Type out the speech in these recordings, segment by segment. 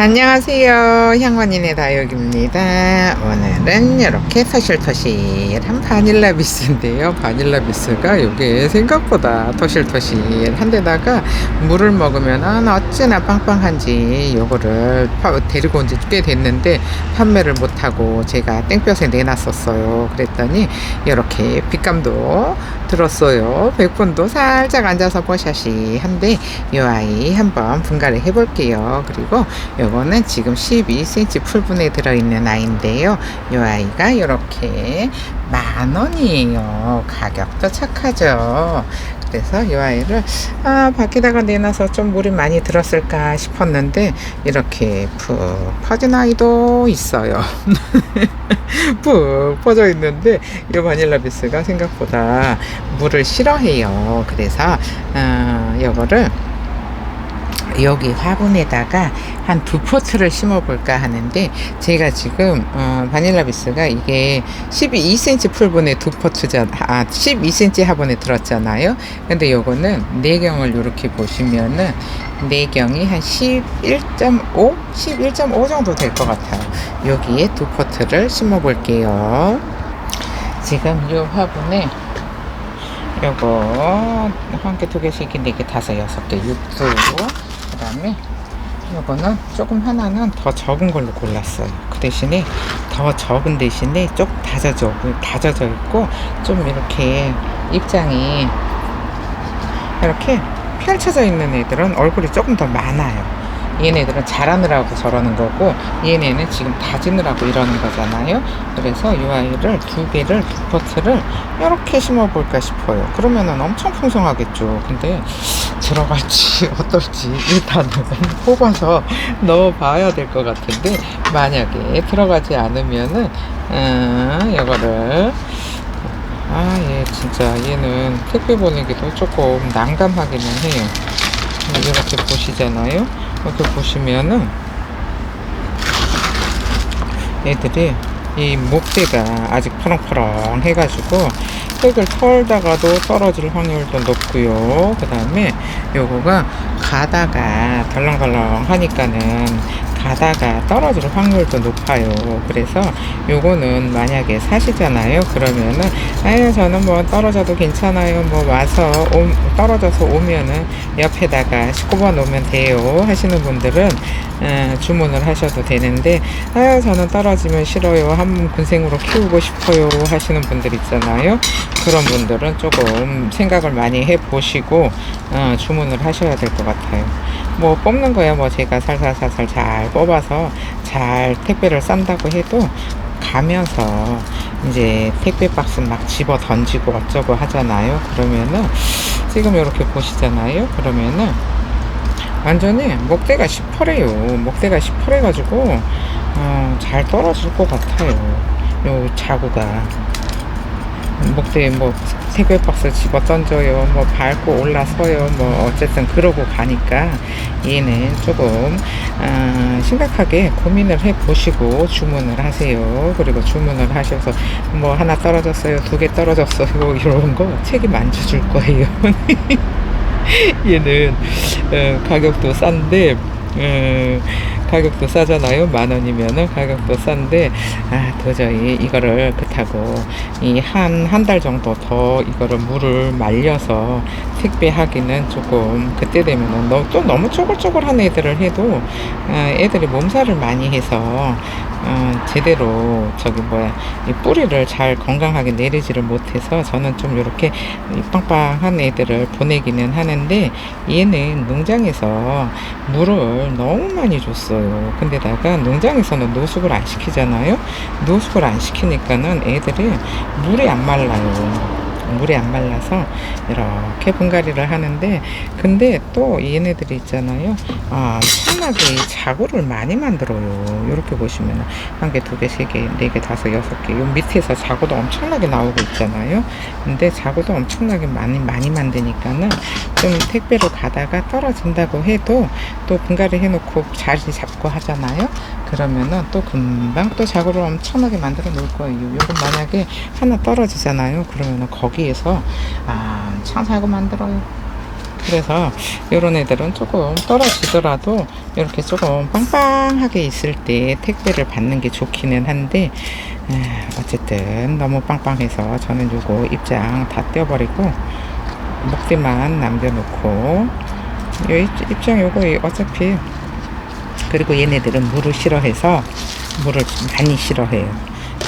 안녕하세요. 향원인의 다육입니다. 오늘은 이렇게 터실터실한 바닐라 비스인데요. 바닐라 비스가 이게 생각보다 터실터실한 데다가 물을 먹으면 어찌나 빵빵한지 요거를 파- 데리고 온 지 꽤 됐는데 판매를 못하고 제가 땡볕에 내놨었어요. 그랬더니 이렇게 빛감도 들었어요. 백분도 살짝 앉아서 뽀샤시 한데 이 아이 한번 분갈이 해볼게요. 그리고 요거는 지금 12cm 풀분에 들어있는 아이인데요. 이 아이가 이렇게 만 원이에요. 가격도 착하죠. 그래서 이 아이를 아 밖에다가 내놔서 좀 물이 많이 들었을까 싶었는데 이렇게 푹 퍼진 아이도 있어요. 푹 퍼져 있는데 이 바닐라 비스가 생각보다 물을 싫어해요. 그래서 어, 이거를 여기 화분에다가 한 두 포트를 심어볼까 하는데 제가 지금 어, 바닐라 비스가 이게 12cm 풀분에 두 포트자 아 12cm 화분에 들었잖아요. 근데 요거는 내경을 이렇게 보시면은 내경이 한 11.5, 11.5 정도 될 것 같아요. 여기에 두 포트를 심어볼게요. 지금 이 화분에 요거 한 개, 두 개, 세 개, 네 개, 다섯, 여섯 개, 육두. 그 다음에 요거는 조금 하나는 더 적은 걸로 골랐어요. 그 대신에 더 적은 대신에 조금 다져져, 다져져 있고 좀 이렇게 입장이 이렇게 펼쳐져 있는 애들은 얼굴이 조금 더 많아요. 얘네들은 자라느라고 저러는 거고 얘네는 지금 다지느라고 이러는 거잖아요. 그래서 이 아이를 두 개를 두 포트를 이렇게 심어볼까 싶어요. 그러면은 엄청 풍성하겠죠. 근데 들어갈지 어떨지 일단은 뽑아서 넣어봐야 될 것 같은데 만약에 들어가지 않으면은 음, 이거를 아, 얘 진짜 얘는 택배 보내기도 조금 난감하기는 해요. 이렇게 보시잖아요. 이렇게 보시면은 얘들이 이 목대가 아직 퍼렁퍼렁 해가지고 흙을 털다가도 떨어질 확률도 높고요. 그 다음에 요거가 가다가 덜렁덜렁 하니까는 가다가 떨어질 확률도 높아요. 그래서 요거는 만약에 사시잖아요. 그러면은 아유 저는 뭐 떨어져도 괜찮아요. 뭐 와서 오, 떨어져서 오면은 옆에다가 19번 오면 돼요. 하시는 분들은 어, 주문을 하셔도 되는데 아유 저는 떨어지면 싫어요. 한 군생으로 키우고 싶어요. 하시는 분들 있잖아요. 그런 분들은 조금 생각을 많이 해 보시고 어, 주문을 하셔야 될 것 같아요. 뭐 뽑는 거야 뭐 제가 살살살살 잘 뽑아서 잘 택배를 싼다고 해도 가면서 이제 택배 박스 막 집어 던지고 어쩌고 하잖아요. 그러면은 지금 이렇게 보시잖아요. 그러면은 완전히 목대가 시퍼래요. 목대가 시퍼래 가지고 어, 잘 떨어질 것 같아요. 요 자구가 목대에 뭐 택배 박스 집어 던져요. 뭐 밟고 올라서요. 뭐 어쨌든 그러고 가니까 얘는 조금 아, 심각하게 고민을 해 보시고 주문을 하세요. 그리고 주문을 하셔서 뭐 하나 떨어졌어요. 두 개 떨어졌어요. 이런 거 책임 안 져줄 거예요. 얘는 어, 가격도 싼데 어, 가격도 싸잖아요. 만 원이면은 가격도 싼데 아 도저히 이거를 그렇다고 이 한 한 달 정도 더 이거를 물을 말려서 택배하기는 조금 그때 되면은 너, 또 너무 쪼글쪼글한 애들을 해도 어, 애들이 몸살을 많이 해서 어, 제대로 저기 뭐야 이 뿌리를 잘 건강하게 내리지를 못해서 저는 좀 이렇게 빵빵한 애들을 보내기는 하는데 얘는 농장에서 물을 너무 많이 줬어요. 근데다가 농장에서는 노숙을 안 시키잖아요. 노숙을 안 시키니까는 애들이 물이 안 말라요. 물이 안 말라서 이렇게 분갈이를 하는데 근데 또 얘네들이 있잖아요 아 엄청나게 자구를 많이 만들어요 이렇게 보시면 한 개, 두 개, 세 개, 네 개, 다섯, 여섯 개. 요 밑에서 자구도 엄청나게 나오고 있잖아요. 근데 자구도 엄청나게 많이 많이 만드니까는 좀 택배로 가다가 떨어진다고 해도 또 분갈이 해놓고 자리 잡고 하잖아요. 그러면은 또 금방 또 자구를 엄청나게 만들어 놓을 거예요. 요건 만약에 하나 떨어지잖아요. 그러면은 거기 에서 아, 참 자구 만들어요. 그래서 요런 애들은 조금 떨어지더라도 이렇게 조금 빵빵하게 있을 때 택배를 받는 게 좋기는 한데 에, 어쨌든 너무 빵빵해서 저는 요거 입장 다 떼어버리고 목대만 남겨놓고 요 입- 입장 요거 어차피 그리고 얘네들은 물을 싫어해서 물을 좀 많이 싫어해요.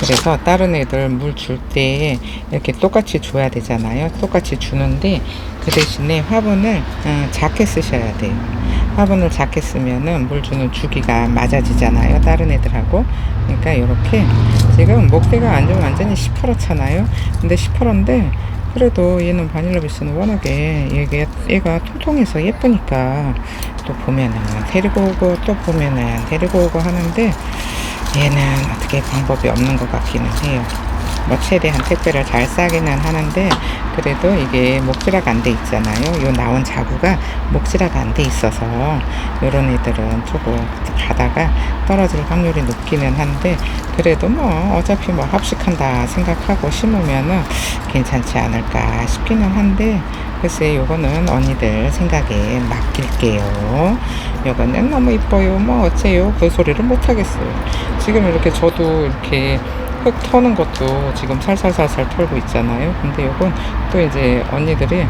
그래서 다른 애들 물 줄 때 이렇게 똑같이 줘야 되잖아요. 똑같이 주는데 그 대신에 화분을 어, 작게 쓰셔야 돼요. 화분을 작게 쓰면은 물 주는 주기가 맞아지잖아요. 다른 애들하고. 그러니까 이렇게 지금 목대가 완전 완전히 시퍼렇잖아요. 근데 시퍼런데 그래도 얘는 바닐라 비스는 워낙에 얘가, 얘가 통통해서 예쁘니까 또 보면은 데리고 오고 또 보면은 데리고 오고 하는데 얘는 어떻게 방법이 없는 것 같기는 해요. 뭐 최대한 택배를 잘 싸기는 하는데 그래도 이게 목질화가 안돼 있잖아요. 요 나온 자구가 목질화가 안돼 있어서 요런 애들은 조금 가다가 떨어질 확률이 높기는 한데 그래도 뭐 어차피 뭐 합식한다 생각하고 심으면은 괜찮지 않을까 싶기는 한데 글쎄 요거는 언니들 생각에 맡길게요. 요거는 너무 이뻐요. 뭐 어째요? 그 소리를 못 하겠어요. 지금 이렇게 저도 이렇게 흙 터는 것도 지금 살살살살 털고 있잖아요. 근데 요건 또 이제 언니들이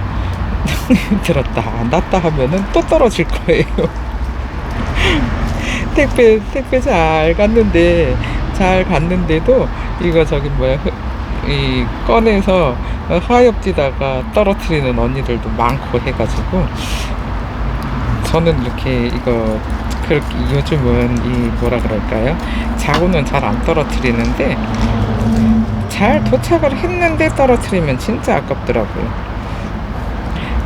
들었다 놨다 하면은 또 떨어질 거예요. 택배 택배 잘 갔는데 잘 갔는데도 이거 저기 뭐야 흙- 이 꺼내서 하엽지다가 떨어뜨리는 언니들도 많고 해가지고 저는 이렇게 이거 그렇게 요즘은 이 뭐라 그럴까요? 자고는 잘 안 떨어뜨리는데 잘 도착을 했는데 떨어뜨리면 진짜 아깝더라고요.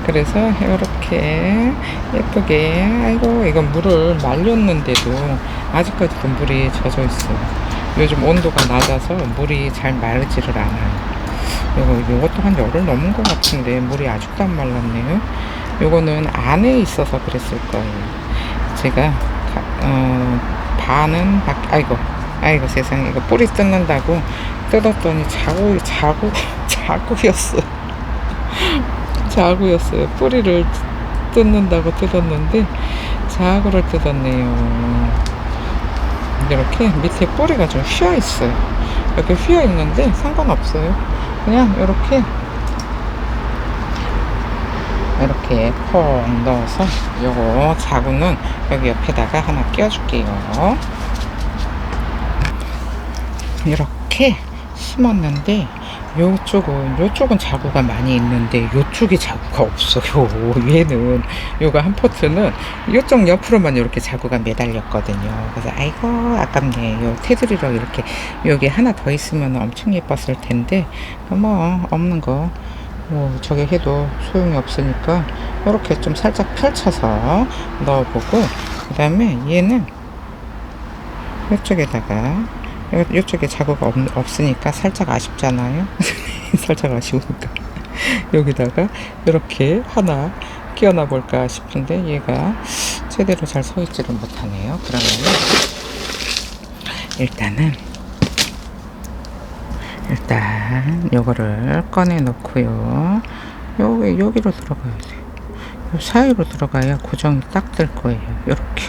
그래서 이렇게 예쁘게 아이고 이건 물을 말렸는데도 아직까지도 물이 젖어 있어요. 요즘 온도가 낮아서 물이 잘 마르지를 않아요. 요거 요것도 한 열흘 넘은 것 같은데 물이 아직도 안 말랐네요. 요거는 안에 있어서 그랬을 거예요. 제가 가- 어, 반은 밖 아이고 아이고 세상에 이거 뿌리 뜯는다고 뜯었더니 자구 자구 자구였어. 자구였어요. 뿌리를 뜯는다고 뜯었는데 자구를 뜯었네요. 이렇게 밑에 뿌리가 좀 휘어 있어요. 이렇게 휘어 있는데 상관없어요. 그냥 이렇게 이렇게 퐁 넣어서 요거 자구는 여기 옆에다가 하나 끼워줄게요. 이렇게 심었는데 요쪽은 요쪽은 자구가 많이 있는데 요쪽에 자구가 없어요. 얘는 요거 한 포트는 요쪽 옆으로만 이렇게 자구가 매달렸거든요. 그래서 아이고 아깝네. 요 테두리로 이렇게 여기 하나 더 있으면 엄청 예뻤을 텐데 뭐 없는 거. 뭐 저게 해도 소용이 없으니까 이렇게 좀 살짝 펼쳐서 넣어보고 그 다음에 얘는 이쪽에다가 자구가 없, 없으니까 살짝 아쉽잖아요. 살짝 아쉬우니까 여기다가 이렇게 하나 끼워놔 볼까 싶은데 얘가 제대로 잘 서 있지를 못하네요. 그러면 일단은 일단 요거를 꺼내 놓고요. 여기 여기로 들어가야 돼. 요 사이로 들어가야 고정이 딱 될 거예요. 요렇게.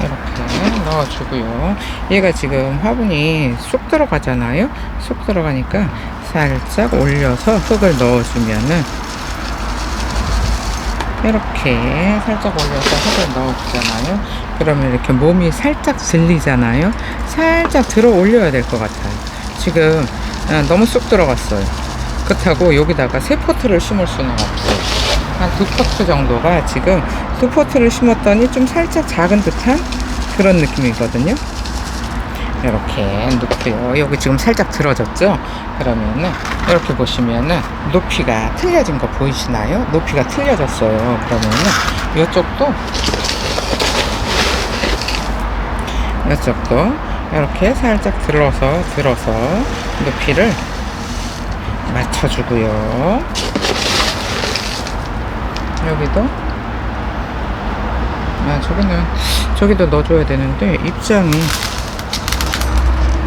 이렇게 넣어주고요. 얘가 지금 화분이 쑥 들어가잖아요. 쑥 들어가니까 살짝 올려서 흙을 넣어주면은 이렇게 살짝 올려서 흙을 넣어주잖아요. 그러면 이렇게 몸이 살짝 들리잖아요. 살짝 들어 올려야 될 것 같아요. 지금 아, 너무 쑥 들어갔어요. 그렇다고 여기다가 세 포트를 심을 수는 없어요. 한 두 포트 정도가 지금 두 포트를 심었더니 좀 살짝 작은 듯한 그런 느낌이거든요. 이렇게 높이요. 여기 지금 살짝 들어졌죠? 그러면은 이렇게 보시면은 높이가 틀려진 거 보이시나요? 높이가 틀려졌어요. 그러면은 이쪽도 이쪽도 이렇게 살짝 들어서 들어서 높이를 맞춰주고요. 여기도 아 저기는 저기도 넣어줘야 되는데 입장이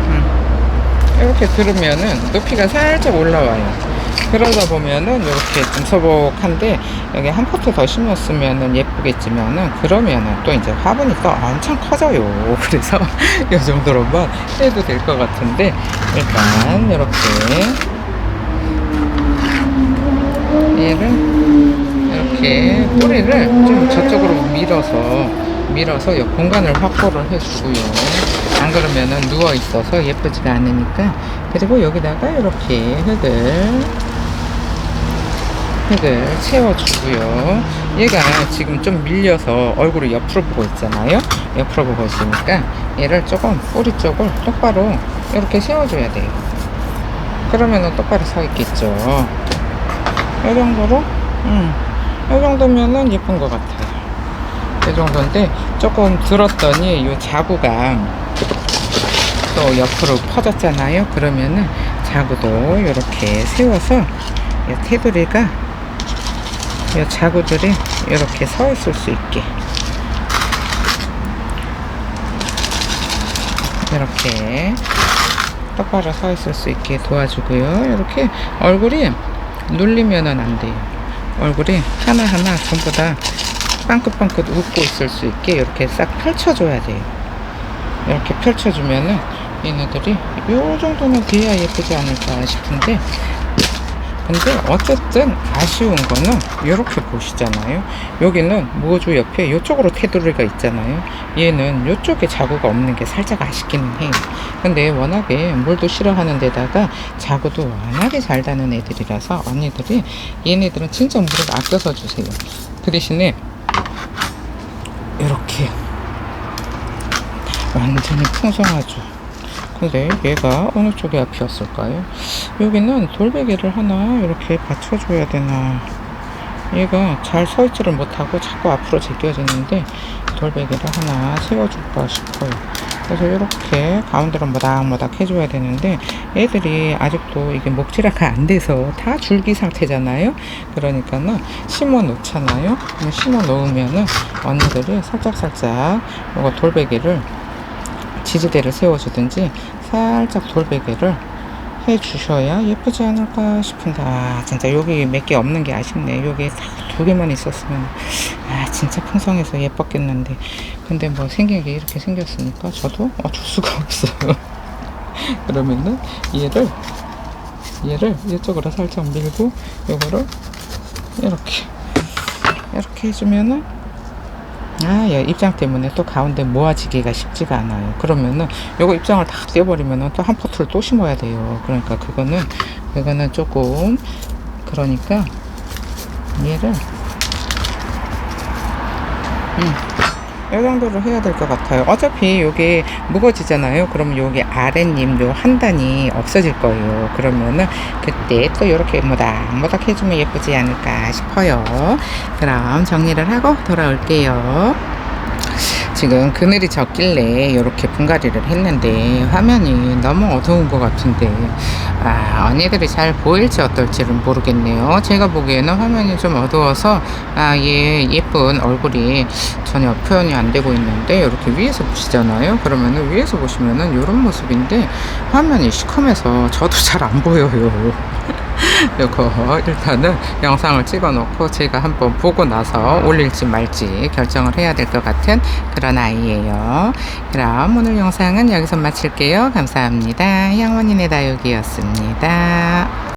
음, 이렇게 들으면은 높이가 살짝 올라와요. 그러다 보면은 이렇게 좀 소복한데 여기 한 포트 더 심었으면은 예쁘겠지만은 그러면은 또 이제 화분이 또 엄청 커져요. 그래서 이 정도로만 해도 될 것 같은데 일단 이렇게 얘를 이렇게 뿌리를 좀 저쪽으로 밀어서 밀어서 이 공간을 확보를 해주고요. 안 그러면은 누워 있어서 예쁘지가 않으니까 그리고 여기다가 이렇게 흙을 흙을 채워주고요. 얘가 지금 좀 밀려서 얼굴을 옆으로 보고 있잖아요. 옆으로 보고 있으니까 얘를 조금 뿌리 쪽을 똑바로 이렇게 세워줘야 돼요. 그러면은 똑바로 서 있겠죠. 이 정도로, 음, 이 정도면은 예쁜 것 같아요. 이 정도인데 조금 들었더니 이 자구가 또 옆으로 퍼졌잖아요. 그러면은 자구도 이렇게 세워서 이 테두리가 이 자구들이 이렇게 서 있을 수 있게 이렇게 똑바로 서 있을 수 있게 도와주고요. 이렇게 얼굴이 눌리면은 안 돼요. 얼굴이 하나하나 전부 다 빵긋빵긋 웃고 있을 수 있게 이렇게 싹 펼쳐줘야 돼요. 이렇게 펼쳐주면은 얘네들이 요 정도는 돼야 예쁘지 않을까 싶은데 근데 어쨌든 아쉬운 거는 이렇게 보시잖아요. 여기는 모주 옆에 이쪽으로 테두리가 있잖아요. 얘는 이쪽에 자구가 없는 게 살짝 아쉽기는 해요. 근데 워낙에 물도 싫어하는 데다가 자구도 워낙에 잘 다는 애들이라서 언니들이 얘네들은 진짜 물을 아껴서 주세요. 그 대신에 이렇게 완전히 풍성하죠 근데 얘가 어느 쪽에 앞이었을까요? 여기는 돌베개를 하나 이렇게 받쳐줘야 되나. 얘가 잘 서있지를 못하고 자꾸 앞으로 제껴지는데 돌베개를 하나 세워줄까 싶어요. 그래서 이렇게 가운데로 모닥모닥 해줘야 되는데 애들이 아직도 이게 목질화가 안 돼서 다 줄기 상태잖아요. 그러니까는 심어 놓잖아요. 심어 놓으면은 언니들이 살짝살짝 이거 돌베개를 지지대를 세워주든지 살짝 돌베개를 해 주셔야 예쁘지 않을까 싶은데 아 진짜 여기 몇 개 없는 게 아쉽네. 여기 딱 두 개만 있었으면 아 진짜 풍성해서 예뻤겠는데. 근데 뭐 생긴 게 이렇게 생겼으니까 저도 어쩔 수가 없어요. 그러면은 얘를 얘를 이쪽으로 살짝 밀고 요거를 이렇게 이렇게 해주면은 아, 예, 입장 때문에 또 가운데 모아지기가 쉽지가 않아요. 그러면은 요거 입장을 다 떼버리면은 또 한 포트를 또 심어야 돼요. 그러니까 그거는 그거는 조금 그러니까 얘를 음. 이 정도로 해야 될 것 같아요. 어차피 요게 무거지잖아요. 그러면 요게 아랫님 요 한 단이 없어질 거예요. 그러면은 그때 또 이렇게 모닥모닥 해주면 예쁘지 않을까 싶어요. 그럼 정리를 하고 돌아올게요. 지금 그늘이 졌길래 이렇게 분갈이를 했는데 화면이 너무 어두운 것 같은데 아 언니들이 잘 보일지 어떨지는 모르겠네요. 제가 보기에는 화면이 좀 어두워서 아얘 예쁜 얼굴이 전혀 표현이 안 되고 있는데 이렇게 위에서 보시잖아요. 그러면은 위에서 보시면은 이런 모습인데 화면이 시커매서 저도 잘 안 보여요 이거 일단은 영상을 찍어 놓고 제가 한번 보고 나서 올릴지 말지 결정을 해야 될 것 같은 그런 아이예요. 그럼 오늘 영상은 여기서 마칠게요. 감사합니다. 향원이네 다육이었습니다.